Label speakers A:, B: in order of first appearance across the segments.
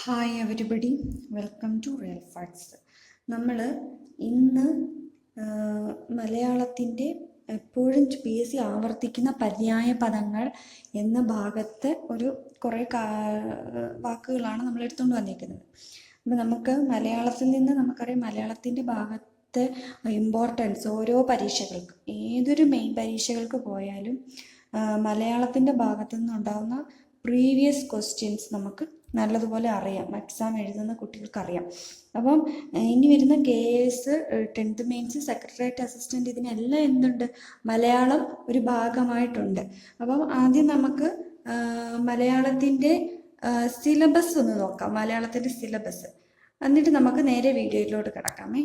A: Hi everybody welcome to real facts നമ്മൾ ഇന്ന് മലയാളത്തിന്റെ എപ്പോഴും പി എസ് സി ആവർത്തിക്കുന്ന പര്യായ പദങ്ങൾ എന്ന ഭാഗത്ത് ഒരു കുറേ വാക്കുകളാണ് നമ്മൾ എടുത്തുകൊണ്ട് വന്നിരിക്കുന്നത് അപ്പോൾ നമുക്ക് മലയാളത്തിൽ നിന്ന് നമുക്കറിയാം മലയാളത്തിന്റെ ഭാഗത്തെ ഇമ്പോർട്ടൻസ് ഓരോ പരീക്ഷകൾക്ക് ഏതൊരു മെയിൻ പരീക്ഷകൾക്ക് പോയാലും മലയാളത്തിന്റെ ഭാഗത്തു നിന്നുണ്ടാകുന്ന പ്രീവിയസ് ക്വസ്റ്റ്യൻസ് നമുക്ക് നല്ലതുപോലെ അറിയാം. എക്സാം എഴുതുന്ന കുട്ടികൾക്ക് അറിയാം അപ്പം ഇനി വരുന്ന K S tenth mains secretariat assistant ഇതിനെല്ലാം എന്തുണ്ട്? മലയാളം ഒരു ഭാഗമായിട്ടുണ്ട്. അപ്പം ആദ്യം നമുക്ക് മലയാളത്തിന്റെ സിലബസ് ഒന്ന് നോക്കാം. മലയാളത്തിന്റെ സിലബസ് എന്നിട്ട് നമുക്ക് നേരെ വീഡിയോയിലോട്ട് കിടക്കാമേ.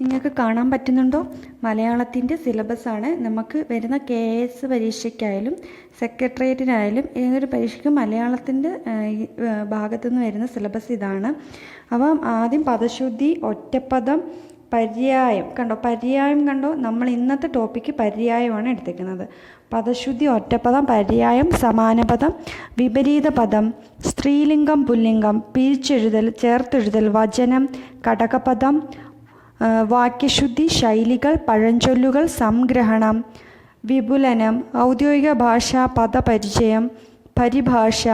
A: നിങ്ങൾക്ക് കാണാൻ പറ്റുന്നുണ്ടോ? മലയാളത്തിന്റെ സിലബസാണ് നമുക്ക് വരുന്ന കെ എസ് പരീക്ഷയ്ക്കായാലും സെക്രട്ടേറിയറ്റിനായാലും ഏതൊരു പരീക്ഷയ്ക്കും മലയാളത്തിന്റെ ഭാഗത്തു നിന്ന് വരുന്ന സിലബസ് ഇതാണ്. അപ്പം ആദ്യം പദശുദ്ധി ഒറ്റപ്പദം പര്യായം. കണ്ടോ? പര്യായം കണ്ടോ? നമ്മൾ ഇന്നത്തെ ടോപ്പിക്ക് പര്യായമാണ് എടുത്തേക്കുന്നത്. പദശുദ്ധി ഒറ്റപ്പദം പര്യായം സമാനപദം വിപരീത പദം സ്ത്രീലിംഗം പുല്ലിംഗം പിരിച്ചെഴുതൽ ചേർത്തെഴുതൽ വചനം കടകപദം വാക്യശുദ്ധി ശൈലികൾ പഴഞ്ചൊല്ലുകൾ സംഗ്രഹണം വിപുലനം ഔദ്യോഗിക ഭാഷാ പദപരിചയം പരിഭാഷ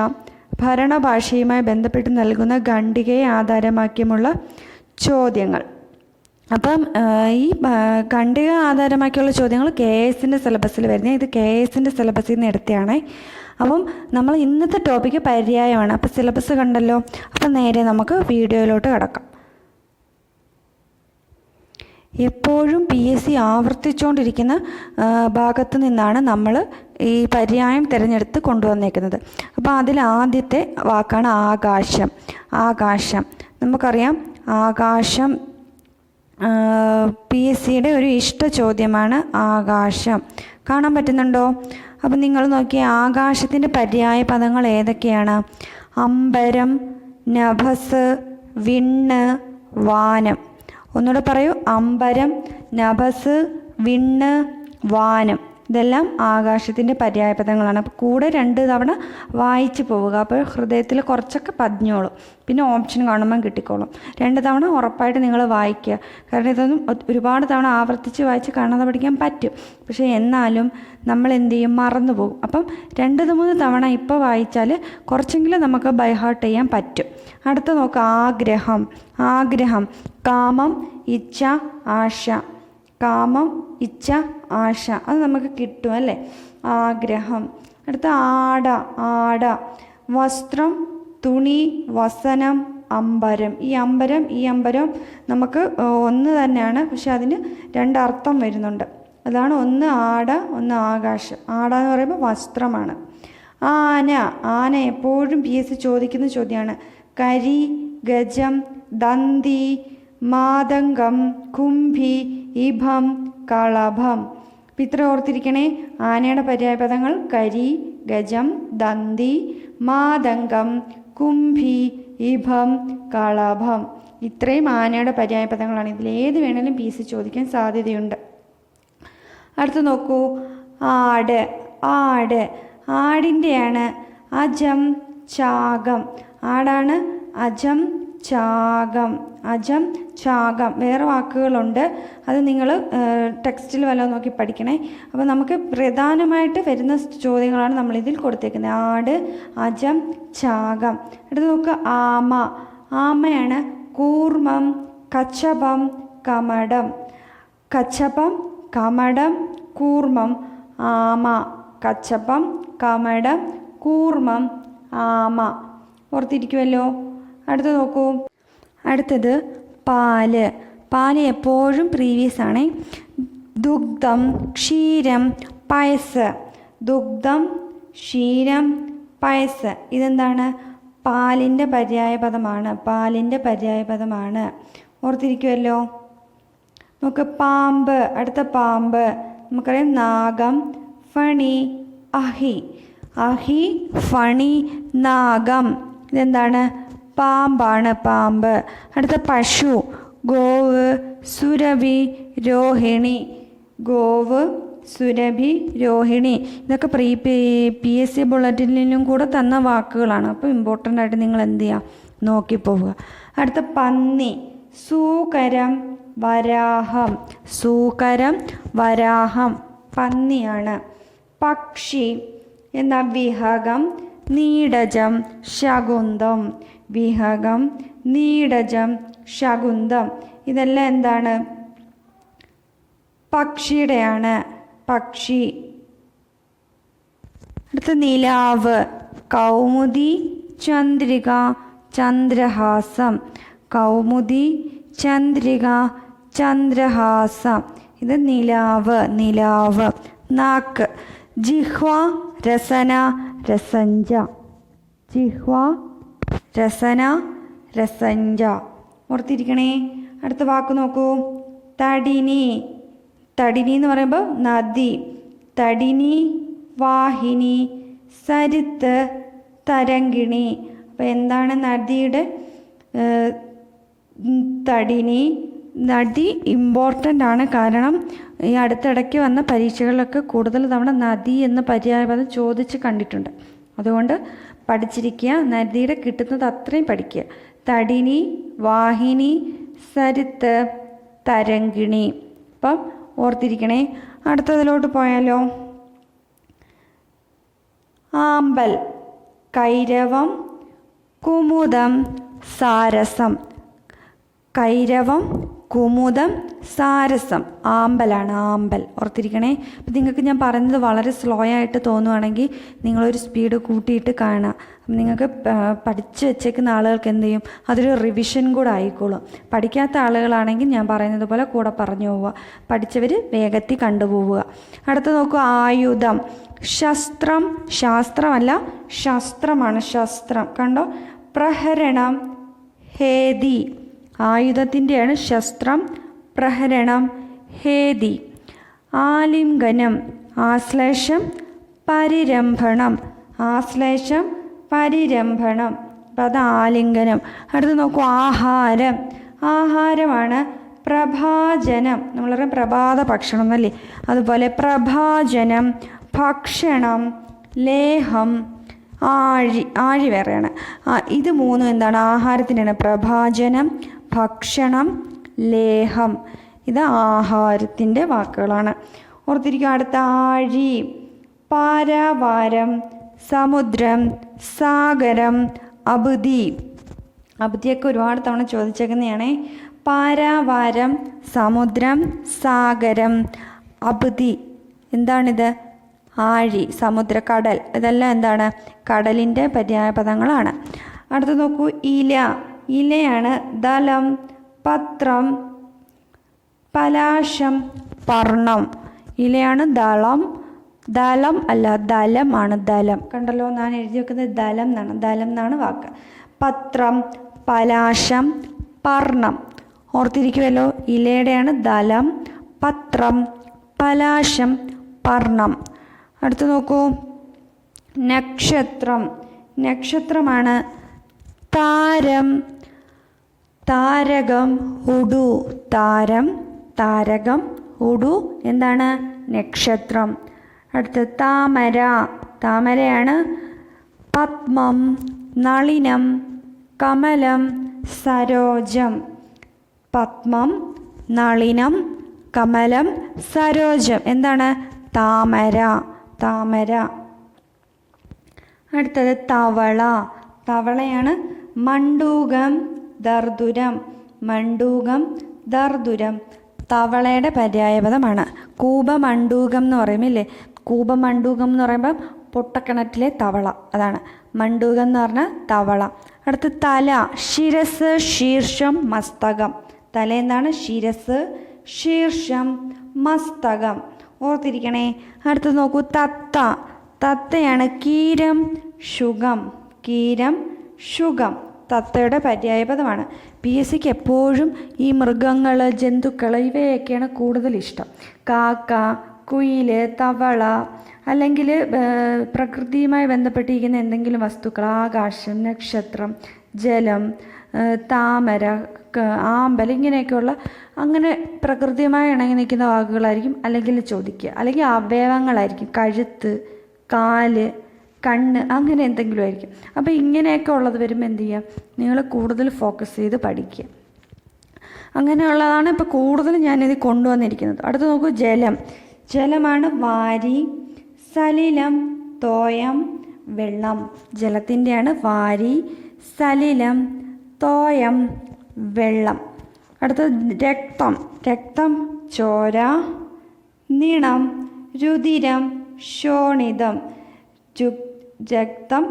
A: ഭരണഭാഷയുമായി ബന്ധപ്പെട്ട് നൽകുന്ന ഖണ്ഡികയെ ആധാരമാക്കിയുമുള്ള ചോദ്യങ്ങൾ. അപ്പം ഈ ഖണ്ഡിക ആധാരമാക്കിയുള്ള ചോദ്യങ്ങൾ കെ എസിന്റെ സിലബസിൽ വരുന്നത്. ഇത് കെ എസിന്റെ സിലബസിൽ നിന്ന് എടുത്തതാണ്. അപ്പം നമ്മൾ ഇന്നത്തെ ടോപ്പിക്ക് പര്യായമാണ്. അപ്പോൾ സിലബസ് കണ്ടല്ലോ. അപ്പം നേരെ നമുക്ക് വീഡിയോയിലോട്ട് കിടക്കാം. എപ്പോഴും പി എസ് സി ആവർത്തിച്ചുകൊണ്ടിരിക്കുന്ന ഭാഗത്ത് നിന്നാണ് നമ്മൾ ഈ പര്യായം തിരഞ്ഞെടുത്ത് കൊണ്ടുവന്നേക്കുന്നത്. അപ്പോൾ അതിൽ ആദ്യത്തെ വാക്കാണ് ആകാശം. ആകാശം. നമുക്കറിയാം ആകാശം പി എസ് സിയുടെ ഒരു ഇഷ്ട ചോദ്യമാണ് ആകാശം. കാണാൻ പറ്റുന്നുണ്ടോ? അപ്പം നിങ്ങൾ നോക്കിയ ആകാശത്തിന്റെ പര്യായ പദങ്ങൾ ഏതൊക്കെയാണ്? അമ്പരം നഭസ് വിണ്ണ് വാനം. ഒന്നുകൂടെ പറയൂ. അമ്പരം നഭസ് വിണ്ണ് വാനം. ഇതെല്ലാം ആകാശത്തിന്റെ പര്യായപദങ്ങളാണ് അപ്പോൾ കൂടെ രണ്ട് തവണ വായിച്ചു പോവുക. അപ്പോൾ ഹൃദയത്തിൽ കുറച്ചൊക്കെ പതിഞ്ഞോളും. പിന്നെ ഓപ്ഷൻ കാണുമ്പം കിട്ടിക്കോളും. രണ്ട് തവണ ഉറപ്പായിട്ട് നിങ്ങൾ വായിക്കുക. കാരണം ഇതൊന്നും ഒരുപാട് തവണ ആവർത്തിച്ച് വായിച്ച് കാണാതെ പഠിക്കാൻ പറ്റും. പക്ഷേ എന്നാലും നമ്മൾ എന്ത് ചെയ്യും? മറന്നു പോകും. അപ്പം രണ്ട് മൂന്ന് തവണ ഇപ്പോൾ വായിച്ചാൽ കുറച്ചെങ്കിലും നമുക്ക് ബൈഹാർട്ട് ചെയ്യാൻ പറ്റും. അടുത്ത നോക്കുക ആഗ്രഹം. ആഗ്രഹം. കാമം ഇച്ഛ ആശ. കാമം ഇച്ഛ ആശ അത് നമുക്ക് കിട്ടും അല്ലേ? ആഗ്രഹം. അടുത്ത ആട ആട. വസ്ത്രം തുണി വസനം അമ്പരം. ഈ അമ്പരം ഈ അമ്പരം നമുക്ക് ഒന്ന് തന്നെയാണ്. പക്ഷെ അതിന് രണ്ടർത്ഥം വരുന്നുണ്ട്. അതാണ് ഒന്ന് ആട ഒന്ന് ആകാശം. ആട എന്ന് പറയുമ്പോൾ വസ്ത്രമാണ്. ആന. ആന എപ്പോഴും പി എസ് ചോദിക്കുന്ന ചോദ്യമാണ്. കരി ഗജം ദന്തി മാതംഗം കുംഭി ഇഭം കളഭം. പിത്ര ഓർത്തിരിക്കണേ ആനയുടെ പര്യായപദങ്ങൾ കരി ഗജം ദന്തി മാതംഗം കുംഭി ഇഭം കളഭം. ഇത്രയും ആനയുടെ പര്യായപദങ്ങളാണ്. ഇതിൽ ഏത് വേണേലും പി സി ചോദിക്കാൻ സാധ്യതയുണ്ട്. അടുത്ത് നോക്കൂ. ആട്. ആട്. ആടിന്റെയാണ് അജം ചാകം. ആടാണ് അജം ചാകം അജം ചാകം വേറെ വാക്കുകളുണ്ട്. അത് നിങ്ങൾ ടെക്സ്റ്റിൽ വല്ലതും നോക്കി പഠിക്കണേ. അപ്പോൾ നമുക്ക് പ്രധാനമായിട്ട് വരുന്ന ചോദ്യങ്ങളാണ് നമ്മൾ ഇതിൽ കൊടുത്തേക്കുന്നത്. ആട് അജം ചാകം. അടുത്ത് നോക്കുക ആമ. ആമയാണ് കൂർമ്മം കച്ചപം കമടം. കച്ചപം കമടം കൂർമ്മം ആമ കച്ചപം കമടം കൂർമ്മം ആമ. ഓർത്തിരിക്കുമല്ലോ അടുത്ത് നോക്കൂ. അടുത്തത് പാൽ. പാൽ എപ്പോഴും പ്രീവിയസ് ആണ്. ദുഗ്ധം ക്ഷീരം പയസ്. ദുഗ്ധം ക്ഷീരം പയസ്. ഇതെന്താണ്? പാലിന്റെ പര്യായപദമാണ് പാലിന്റെ പര്യായപദമാണ് ഓർത്തിരിക്കുമല്ലോ നമുക്ക് പാമ്പ്. അടുത്ത പാമ്പ്. നമുക്കറിയാം നാഗം ഫണി അഹി. അഹി ഫണി നാഗം. ഇതെന്താണ്? പാമ്പാണ് പാമ്പ്. അടുത്ത പശു ഗോവ് സുരഭി രോഹിണി. ഗോവ് സുരഭി രോഹിണി. ഇതൊക്കെ പ്രീ പി എസ് സി ബുള്ളറ്റിനിലും കൂടെ തന്ന വാക്കുകളാണ്. അപ്പോൾ ഇമ്പോർട്ടന്റ് ആയിട്ട് നിങ്ങൾ എന്ത് ചെയ്യുക നോക്കിപ്പോവുക. അടുത്ത പന്നി സൂകരം വരാഹം. സൂകരം വരാഹം. പന്നിയാണ്. പക്ഷി എന്ന വിഹകം നീടജം ശകുന്തം. വിഹകം നീടജം ശകുന്തം. ഇതെല്ലാം എന്താണ്? പക്ഷിയുടെയാണ്. പക്ഷി. അടുത്ത നിലാവ്. കൗമുദി ചന്ദ്രിക ചന്ദ്രഹാസം. കൗമുദി ചന്ദ്രിക ചന്ദ്രഹാസം. ഇത് നിലാവ് നിലാവ്. നാക്ക്. ജിഹ്വ രസന രസഞ്ച. ജിഹ്വ രസന രസഞ്ച. ഓർത്തിരിക്കണേ അടുത്ത വാക്ക് നോക്കൂ. തടിനി. തടിനി എന്ന് പറയുമ്പോൾ നദി. തടിനി വാഹിനി സരിത്ത് തരങ്കിണി അപ്പോൾ എന്താണ് നദിയുടെ തടിനി? നദി ഇമ്പോർട്ടന്റ് ആണ്. കാരണം ഈ അടുത്തിടയ്ക്ക് വന്ന പരീക്ഷകളിലൊക്കെ കൂടുതൽ തവണ നദി എന്ന് പര്യായപദം ചോദിച്ച് കണ്ടിട്ടുണ്ട്. അതുകൊണ്ട് പഠിച്ചിരിക്കുക നദിയുടെ കിട്ടുന്നത് അത്രയും പഠിക്കുക. തടിനി വാഹിനി സരിത്ത് തരങ്കിണി അപ്പം ഓർത്തിരിക്കണേ. അടുത്തതിലോട്ട് പോയാലോ. ആമ്പൽ കൈരവം കുമുദം സാരസം. കൈരവം കുമുദം സാരസം ആമ്പലാണ് ആമ്പൽ. ഓർത്തിരിക്കണേ? അപ്പം നിങ്ങൾക്ക് ഞാൻ പറയുന്നത് വളരെ സ്ലോ ആയിട്ട് തോന്നുവാണെങ്കിൽ നിങ്ങളൊരു സ്പീഡ് കൂട്ടിയിട്ട് കാണുക. അപ്പം നിങ്ങൾക്ക് പഠിച്ചു വെച്ചേക്കുന്ന ആളുകൾക്ക് എന്ത് ചെയ്യും? അതൊരു റിവിഷൻ കൂടെ ആയിക്കോളും. പഠിക്കാത്ത ആളുകളാണെങ്കിൽ ഞാൻ പറയുന്നത് പോലെ കൂടെ പറഞ്ഞു പോവുക. പഠിച്ചവർ വേഗത്തിൽ കണ്ടുപോവുക. അടുത്ത നോക്കുക ആയുധം. ശസ്ത്രം ശാസ്ത്രമല്ല ശസ്ത്രമാണ് ശസ്ത്രം. കണ്ടോ? പ്രഹരണം ഹേതി. ആയുധത്തിന്റെയാണ് ശസ്ത്രം പ്രഹരണം. ഹേതി. ആലിംഗനം. ആശ്ലേഷം പരിരംഭണം. ആശ്ലേഷം പരിരംഭണം. അപ്പം അത് ആലിംഗനം അടുത്ത് നോക്കൂ ആഹാരം. ആഹാരമാണ് പ്രഭാജനം. പറയും പ്രഭാത ഭക്ഷണം എന്നല്ലേ അതുപോലെ പ്രഭാജനം ഭക്ഷണം ലേഹം ആഴി ആഴി വേറെയാണ്. ഇത് മൂന്നും എന്താണ്? ആഹാരത്തിനാണ് പ്രഭാജനം ഭക്ഷണം ലേഹം. ഇത് ആഹാരത്തിന്റെ വാക്കുകളാണ്. ഓർത്തിരിക്കുക അടുത്ത ആഴി. പാരാവാരം സമുദ്രം സാഗരം അബുദി. അബുദിയൊക്കെ ഒരുപാട് തവണ ചോദിച്ചേക്കുന്നതാണേ. പാരാവാരം സമുദ്രം സാഗരം അബുദി. എന്താണിത്? ആഴി സമുദ്ര കടൽ ഇതെല്ലാം എന്താണ്? കടലിന്റെ പര്യായപദങ്ങളാണ് അടുത്ത് നോക്കൂ ഇല. ഇലയാണ് ദലം പത്രം പലാശം പർണം. ഇലയാണ് ദളം. ദലം അല്ല ദലമാണ് ദലം. കണ്ടല്ലോ ഞാൻ എഴുതി വെക്കുന്നത് ദലം എന്നാണ്. ദലം എന്നാണ് വാക്ക്. പത്രം പലാശം പർണം. ഓർത്തിരിക്കുമല്ലോ ഇലയുടെയാണ് ദലം പത്രം പലാശം പർണം. അടുത്ത് നോക്കൂ. നക്ഷത്രം. നക്ഷത്രമാണ് താരം താരകം ഉടു താരം താരകം ഉടു എന്താണ്? നക്ഷത്രം. അടുത്ത താമര. താമരയാണ് പത്മം നളിനം കമലം സരോജം. പത്മം നളിനം കമലം സരോജം. എന്താണ്? താമര താമര. അടുത്തത് തവള. തവളയാണ് മണ്ടൂകം ദർദുരം മണ്ടൂകം ദർദുരം തവളയുടെ പര്യായപദമാണ്. കൂപമണ്ടൂകം എന്ന് പറയുമില്ലേ കൂപമണ്ടൂകം എന്ന് പറയുമ്പം പൊട്ടക്കിണറ്റിലെ തവള അതാണ്. മണ്ടൂകം എന്ന് പറഞ്ഞാൽ തവള. അടുത്ത് തല ശിരസ് ശീർഷം മസ്തകം. തല എന്താണ്? ശിരസ് ശീർഷം മസ്തകം. ഓർത്തിരിക്കണേ. അടുത്ത് നോക്കൂ തത്ത. തത്തയാണ് കീരം ശുഖം കീരം ശുഗം തത്തയുടെ പര്യായപദമാണ്. പി എസ് സിക്ക് എപ്പോഴും ഈ മൃഗങ്ങൾ ജന്തുക്കൾ ഇവയൊക്കെയാണ് കൂടുതൽ ഇഷ്ടം. കാക്ക കുയിൽ തവള അല്ലെങ്കിൽ പ്രകൃതിയുമായി ബന്ധപ്പെട്ടിരിക്കുന്ന എന്തെങ്കിലും വസ്തുക്കൾ ആകാശം നക്ഷത്രം ജലം താമര ആമ്പൽ ഇങ്ങനെയൊക്കെയുള്ള അങ്ങനെ പ്രകൃതിയുമായി ഇണങ്ങി നിൽക്കുന്ന വാക്കുകളായിരിക്കും അല്ലെങ്കിൽ ചോദിക്കുക. അല്ലെങ്കിൽ അവയവങ്ങളായിരിക്കും. കഴുത്ത് കാൽ കണ്ണ് അങ്ങനെ എന്തെങ്കിലും ആയിരിക്കും. അപ്പോൾ ഇങ്ങനെയൊക്കെ ഉള്ളത് വരുമ്പോൾ എന്ത് ചെയ്യുക നിങ്ങൾ കൂടുതൽ ഫോക്കസ് ചെയ്ത് പഠിക്കുക. അങ്ങനെയുള്ളതാണ് ഇപ്പോൾ കൂടുതൽ ഞാനിത് കൊണ്ടുവന്നിരിക്കുന്നത്. അടുത്ത് നോക്കൂ ജലം. ജലമാണ് വാരി സലിലം തോയം വെള്ളം. ജലത്തിന്റെയാണ് വാരി സലിലം തോയം വെള്ളം. അടുത്തത് രക്തം. രക്തം ചോര നിണം രുതിരം ശോണിതം രു രക്തം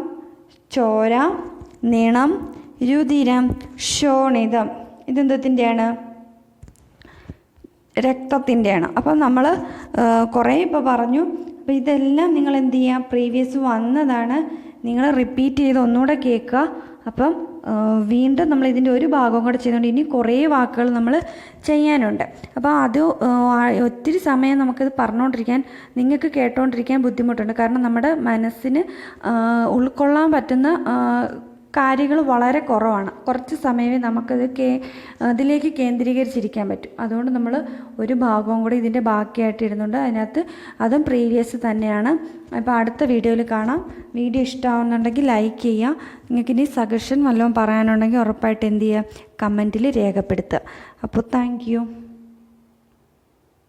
A: ചോര നിണം രുതിരം ക്ഷോണിതം ഇതെന്തത്തിന്റെയാണ് രക്തത്തിന്റെയാണ് അപ്പം നമ്മൾ കുറേ ഇപ്പോൾ പറഞ്ഞു. അപ്പോൾ ഇതെല്ലാം നിങ്ങൾ എന്ത് ചെയ്യുക പ്രീവിയസ് വന്നതാണ്. നിങ്ങൾ റിപ്പീറ്റ് ചെയ്ത് ഒന്നുകൂടെ കേൾക്കുക അപ്പം വീണ്ടും നമ്മൾ ഇതിന്റെ ഒരു ഭാഗം കൂടെ ചെയ്തുകൊണ്ട് ഇനി കുറേ വാക്കുകൾ നമ്മൾ ചെയ്യാനുണ്ട്. അപ്പോൾ അത് ഒത്തിരി സമയം നമുക്കിത് പറഞ്ഞുകൊണ്ടിരിക്കാൻ നിങ്ങൾക്ക് കേട്ടുകൊണ്ടിരിക്കാൻ ബുദ്ധിമുട്ടുണ്ട്. കാരണം നമ്മുടെ മനസ്സിന് ഉൾക്കൊള്ളാൻ പറ്റുന്ന കാര്യങ്ങൾ വളരെ കുറവാണ്. കുറച്ച് സമയമേ നമുക്കത് കേ അതിലേക്ക് കേന്ദ്രീകരിച്ചിരിക്കാൻ പറ്റും. അതുകൊണ്ട് നമ്മൾ ഒരു ഭാഗവും കൂടി ഇതിന്റെ ബാക്കിയായിട്ട് ഇടുന്നുണ്ട്. അതിനകത്ത് അതും പ്രീവിയസ് തന്നെയാണ്. അപ്പോൾ അടുത്ത വീഡിയോയിൽ കാണാം. വീഡിയോ ഇഷ്ടമാവുന്നുണ്ടെങ്കിൽ ലൈക്ക് ചെയ്യുക. നിങ്ങൾക്ക് ഇനി സജഷൻ വല്ലതും പറയാനുണ്ടെങ്കിൽ ഉറപ്പായിട്ട് എന്ത് ചെയ്യുക? കമന്റിൽ രേഖപ്പെടുത്തുക. അപ്പോൾ താങ്ക്